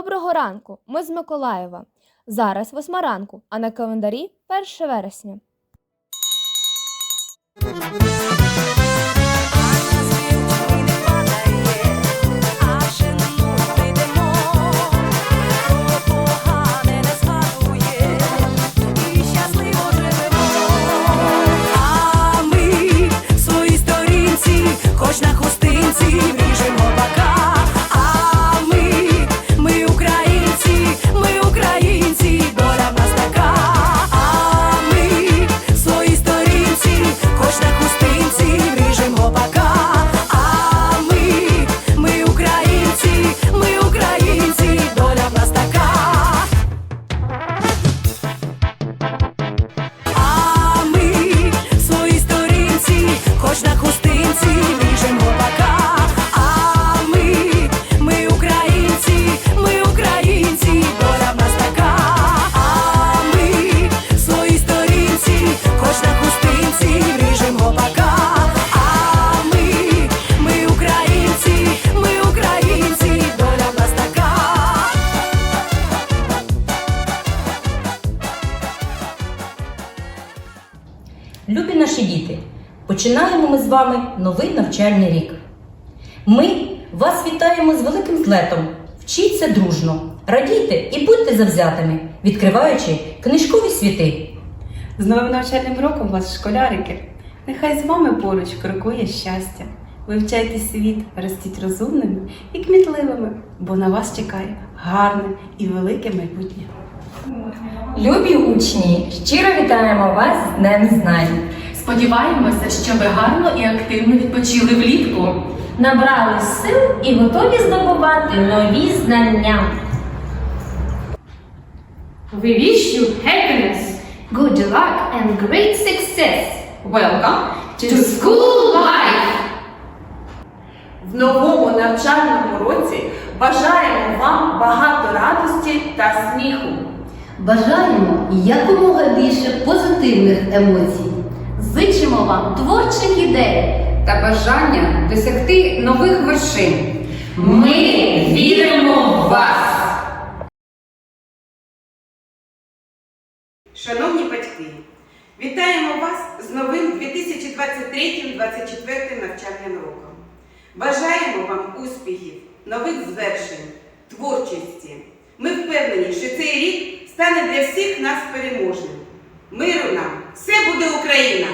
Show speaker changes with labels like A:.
A: Доброго ранку! Ми з Миколаєва. Зараз восьма ранку, а на календарі 1 вересня.
B: Любі наші діти, починаємо ми з вами новий навчальний рік. Ми вас вітаємо з великим злетом. Вчіться дружно, радійте і будьте завзятими, відкриваючи книжкові світи.
C: З новим навчальним роком вас, школярики! Нехай з вами поруч крокує щастя. Вивчайте світ, ростіть розумними і кмітливими, бо на вас чекає гарне і велике майбутнє.
D: Любі учні, щиро вітаємо вас з Днем Знань.
E: Сподіваємося, що ви гарно і активно відпочили влітку.
D: Набрали сил і готові здобувати нові знання.
E: We wish you happiness.
F: good luck and great success.
E: Welcome to school life!
G: В новому навчальному році бажаємо вам багато радості та сміху.
H: Бажаємо якомога більше позитивних емоцій.
F: Зичимо вам творчих ідей.
I: та бажання досягти нових вершин.
E: Ми віримо в вас!
J: Шановні батьки, вітаємо вас з новим 2023-2024 навчальним роком. Бажаємо вам успіхів, нових звершень, творчості. Ми впевнені, що цей рік стане для всіх нас переможним. Миру нам! Все буде Україна!